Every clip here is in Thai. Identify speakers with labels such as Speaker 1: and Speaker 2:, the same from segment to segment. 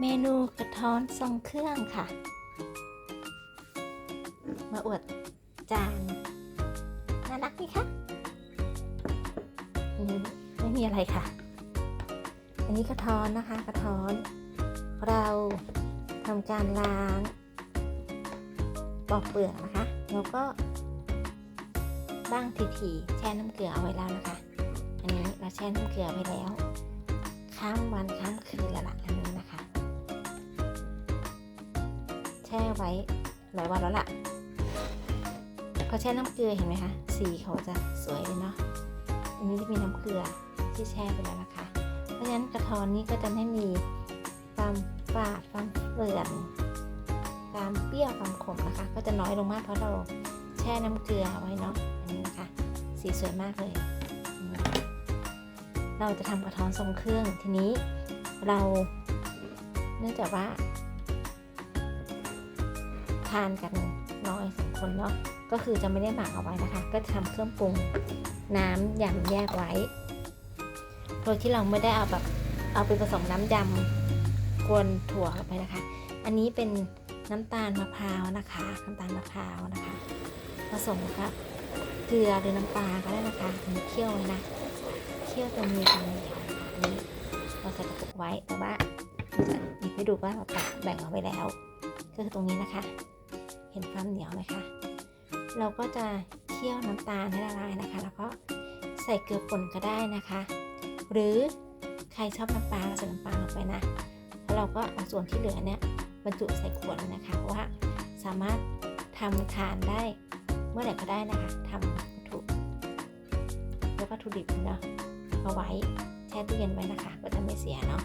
Speaker 1: เมนูกระท้อนทรงเครื่องค่ะ มาอวดจานน่ารักไหมคะอืมไม่มีอะไรค่ะ อันนี้กระท้อนนะคะกระท้อน เราทำการล้างปอกเปลือกนะคะ แล้วก็บ้างทีๆแช่น้ำเกลือเอาไว้แล้วนะคะ อันนี้เราแช่น้ำเกลือไว้แล้ว ข้ามวันข้ามคืนล้วล่ะอัน ช่ไว้หลายวันแล้วล่ะพอแช่น้ำเกลือเห็นไหมคะ สีเขาจะสวยเลยเนาะ อันนี้จะมีน้ำเกลือที่แช่ไปแล้วนะคะ เพราะฉะนั้นกระท้อนนี้ก็จะไม่มีความฝาดความเปื่อนความเปรี้ยวความขมนะคะ ก็จะน้อยลงมากเพราะเราแช่น้ำเกลือไว้เนาะ อันนี้นะคะ สีสวยมากเลย เราจะทำกระท้อนทรงเครื่องทีนี้เราเนื่องจากว่าานกันน้อยสองคนเนาะก็คือจะไม่ได้หมักเอาไว้นะคะ ก็จะทำเครื่องปรุงน้ำยำแยกไว้โดยที่เราไม่ได้เอาแบบเอาไปผสมน้ำยำกวนถั่วเข้าไปนะคะ อันนี้เป็นน้ำตาลมะพร้าวนะคะ น้ำตาลมะพร้าวนะคะ ผสมกับเกลือหรือน้ำปลาก็ได้นะคะอันนี้เคี่ยวไว้นะเคี่ยวจนมีความเหนียวอันนี้เราใส่กระปุกไว้แต่ว่าเราจะหยิบให้ดูว่าเราตักแบ่งเอาไว้แล้วก็คือตรงนี้นะคะ ห็นความเหนียวไหมคะเราก็จะเคี่ยวน้ำตาลให้ละลายนะคะ แล้วก็ใส่เกลือป่นก็ได้นะคะ หรือใครชอบน้ำปลาใส่น้ำปลาลงไปนะแล้วเราก็เอาส่วนที่เหลือเนี่ยบรรจุใส่ขวดนะคะเพราะว่าสามารถทำทานได้เมื่อไหร่ก็ได้นะคะทำวัตถุแล้ววัตถุดิบเนาะเอาไว้แช่ตู้เย็นไว้นะคะ ก็จะไม่เสียเนาะ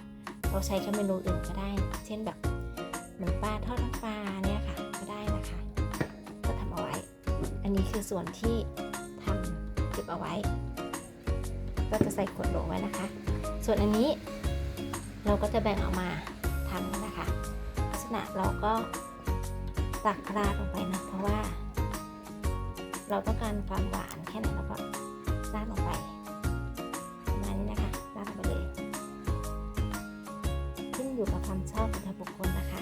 Speaker 1: เราใช้กับเมนูอื่นก็ได้ เช่นแบบเหมือนปลาทอดน้ำปลา คือส่วนที่ทำเก็บเอาไว้ ก็จะใส่ขวดโหลไว้นะคะ ส่วนอันนี้เราก็จะแบ่งออกมาทำนะคะ ลักษณะเราก็ตักราดลงไปนะเพราะว่า เราต้องการความหวานแค่ไหนเราก็ราดลงไปประมาณนี้นะคะราดลงไปเลยขึ้นอยู่กับความชอบของแต่ละบุคคลนะคะ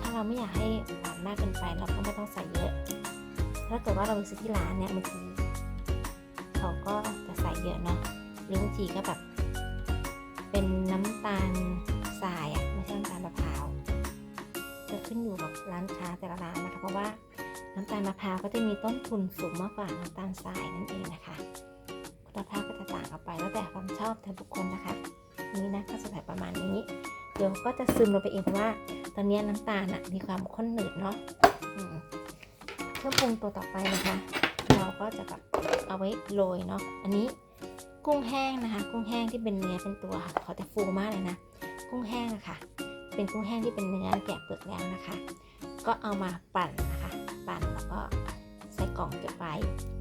Speaker 1: ถ้าเราไม่อยากให้หวานมากเกินไปเราก็ไม่ต้องใส่เยอะ ถ้าเกิดว่าเราไปซื้อที่ร้านเนี่ยบางทีเขาก็จะใส่เยอะเนาะหรือบางทีก็แบบเป็นน้ำตาลทรายอะไม่ใช่น้ำตาลมะพร้าวจะขึ้นอยู่กับร้านค้าแต่ละร้านนะคะเพราะว่าน้ำตาลมะพร้าวก็จะมีต้นทุนสูงมากกว่าน้ำตาลทรายนั่นเองนะคะคุณภาพก็จะต่างกันไปแล้วแต่ความชอบแต่บุคคลนะคะนี่นะก็จะใส่ประมาณนี้ เดี๋ยวก็จะซึมลงไปเองเพราะว่า ตอนนี้น้ำตาลอะมีความข้นหนืดเนาะ เครื่องปรุงตัวต่อไปนะคะ เราก็จะแบบเอาไว้โรยเนาะอันนี้กุ้งแห้งนะคะ กุ้งแห้งที่เป็นเนื้อเป็นตัวค่ะเขาจะฟูมากเลยนะ กุ้งแห้งอะค่ะเป็นกุ้งแห้งที่เป็นเนื้อแกะเปลือกแล้วนะคะ ก็เอามาปั่นนะคะ ปั่นแล้วก็ใส่กล่องเก็บไว้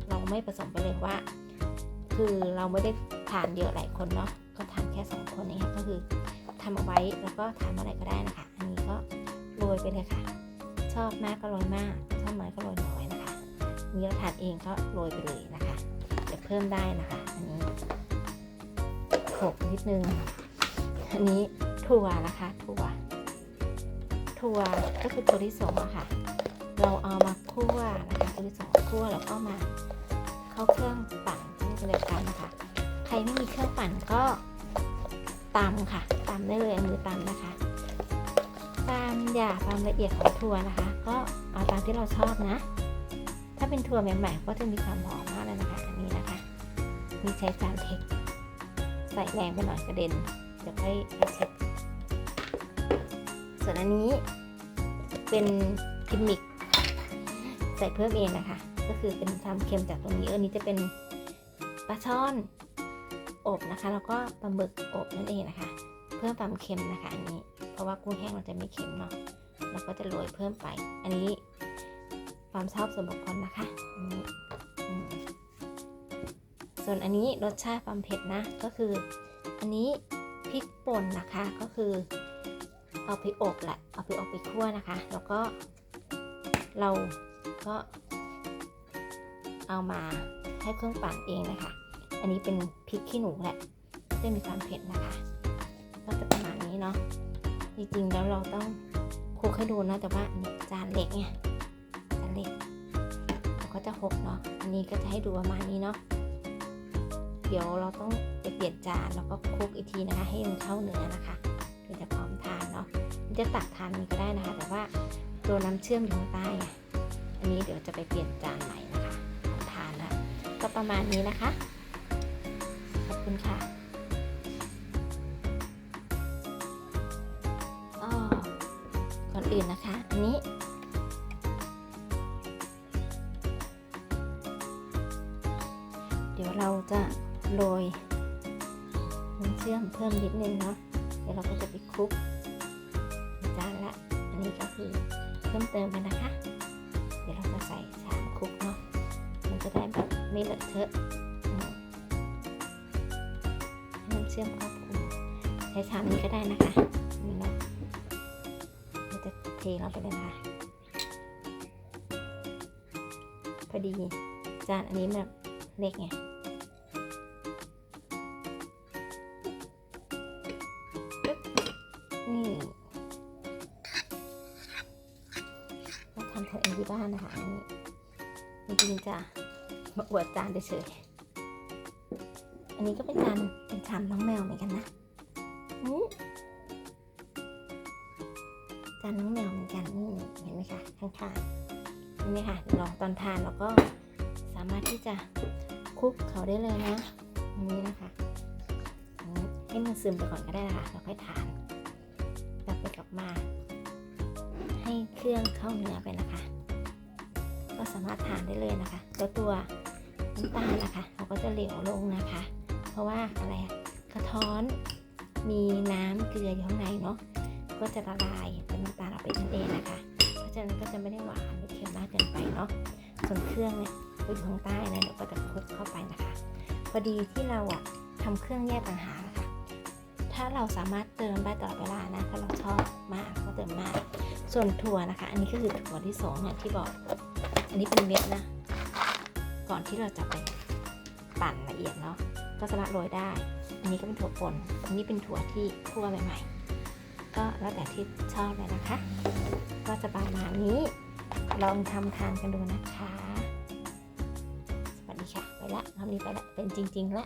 Speaker 1: เราไม่ผสมไปเลยว่า คือเราไม่ได้ทานเยอะหลายคนเนาะก็ทานแค่สองคนเองค่ะก็คือทำเอาไว้แล้วก็ทานเมื่อไหร่ก็ได้นะคะ อันนี้ก็โรยไปเลยค่ะ ชอบมากก็โรยมาก ชอบน้อยก็โรยน้อยนะคะอันนี้เราทานเองก็โรยไปเลยนะคะเดี๋ยวเพิ่มได้นะคะ อันนี้โขกนิดนึง อันนี้ถั่วนะคะ ถั่ว ถั่วก็คือตัวที่สองะค่ะ เราเอามาคั่วนะคะตัวที่สองคั่วแล้วก็มาเข้าเครื่องปั่นนี่เป็นแบบกันนะคะ ใครไม่มีเครื่องปั่นก็ตำค่ะตำได้เลยมือตำนะคะ ตามหยาความละเอียดของถั่วนะคะ ก็เอาตามที่เราชอบนะ ถ้าเป็นถั่วใหม่ๆก็จะมีความหอมมากเลยนะคะอันนี้นะคะ มีใช้จานเล็กใส่แรงไปหน่อยกระเด็นเดี๋ยวค่อยไปเช็ดส่วนอันนี้เป็นพิมมิกใส่เพิ่มเองนะคะ ก็คือเป็นความเค็มจากตรงนี้เออนี้จะเป็นปลาช่อนอบนะคะ แล้วก็ปลาหมึกอบนั่นเองนะคะ เพิ่มความเค็มนะคะอันนี้ ราะว่ากุ้งแห้งมันจะไม่เค็มเนาะเราก็จะโรยเพิ่มไป อันนี้ความชอบส่วนบุคคลนะคะนี้ส่วนอันนี้รสชาติความเผ็ดนะก็คือ อันนี้พริกป่นนะคะก็คือเอาไปอบแหละเอาไปอบไปคั่วนะคะ แล้วก็เราก็เอามาให้เครื่องปั่นเองนะคะ อันนี้เป็นพริกขี้หนูแหละจะมีความเผ็ดนะคะ ก็จะประมาณนี้เนาะ จริงๆแล้วเราต้องคลุกให้ดูนะแต่ว่าอันนี้จานเล็กไงจานเล็กเราก็จะหกเนาะอันนี้ก็จะให้ดูประมาณนี้เนาะเดี๋ยวเราต้องไปเปลี่ยนจานแล้วก็คลุกอีกทีนะคะ ให้มันเข้าเนื้อนะคะถึงจะพร้อมทานเนาะมันจะตักทานนี้ก็ได้นะคะ แต่ว่าตัวน้ำเชื่อมอยู่ข้างใต้ไงอันนี้เดี๋ยวจะไปเปลี่ยนจานใหม่นะคะทานนะก็ประมาณนี้นะคะขอบคุณค่ะ อื่นนะคะ อันนี้ เดี๋ยวเราจะโรยน้ำเชื่อมเพิ่มนิดนึงเนาะ เดี๋ยวเราก็จะไปคลุกจานละ อันนี้ก็คือเพิ่มเติมไปนะคะ เดี๋ยวเราจะใส่ชามคลุกเนาะ มันจะได้แบบไม่เลอะเทอะน้ำเชื่อมครอบคลุมใช้ชามนี้ก็ได้นะคะ เนาะเราจะเทลงไปเลยนะคะพอดีจานอันนี้แบบเล็กไงนี่เราทำตัวเองที่บ้านนะคะอันนี้จริงๆจะมาอวดจานเฉยๆอันนี้ก็เป็นจานเป็นชามน้องแมวเหมือนกันนะอืม จานน้องแมวเหมือนกันเห็นไหมคะข้างๆเห็นไหมคะลองตอนทานเราก็สามารถที่จะคลุกเขาได้เลยนะนี้นะคะให้มันซึมไปก่อนก็ได้นะคะแล้วค่อยทานกลับไปกลับมา ให้เครื่องเข้าเนื้อไปนะคะ ก็สามารถทานได้เลยนะคะแล้วตัวน้ำตาลนะคะเราก็จะเหลวลงนะคะ เพราะว่าอะไรอะกระท้อนมีน้ำเกลืออยู่ข้างในเนาะก็จะละลาย ไปนั่นเองนะคะ เพราะฉะนั้นก็จะไม่ได้หวานหรือเค็มมากเกินไปเนาะ ส่วนเครื่องเนี่ยก็อยู่ข้างใต้นะเดี๋ยวก็จะคลุกเข้าไปนะคะ พอดีที่เราอะทำเครื่องแยกต่างหากนะคะถ้าเราสามารถเติมได้ตลอดเวลานะ ถ้าเราชอบมากก็เติมมาก ส่วนถั่วนะคะ อันนี้ก็คือถั่วที่สองเนี่ยที่บอก อันนี้เป็นเม็ดนะ ก่อนที่เราจะไปปั่นละเอียดเนาะ ก็สามารถโรยได้ อันนี้ก็เป็นถั่วป่น อันนี้เป็นถั่วที่คั่วใหม่ๆ แล้วแต่ที่ชอบเลยนะคะ ก็จะประมาณนี้ ลองทำทานกันดูนะคะ สวัสดีค่ะ ไปละทำนี้ไปละ เป็นจริง ๆ ละ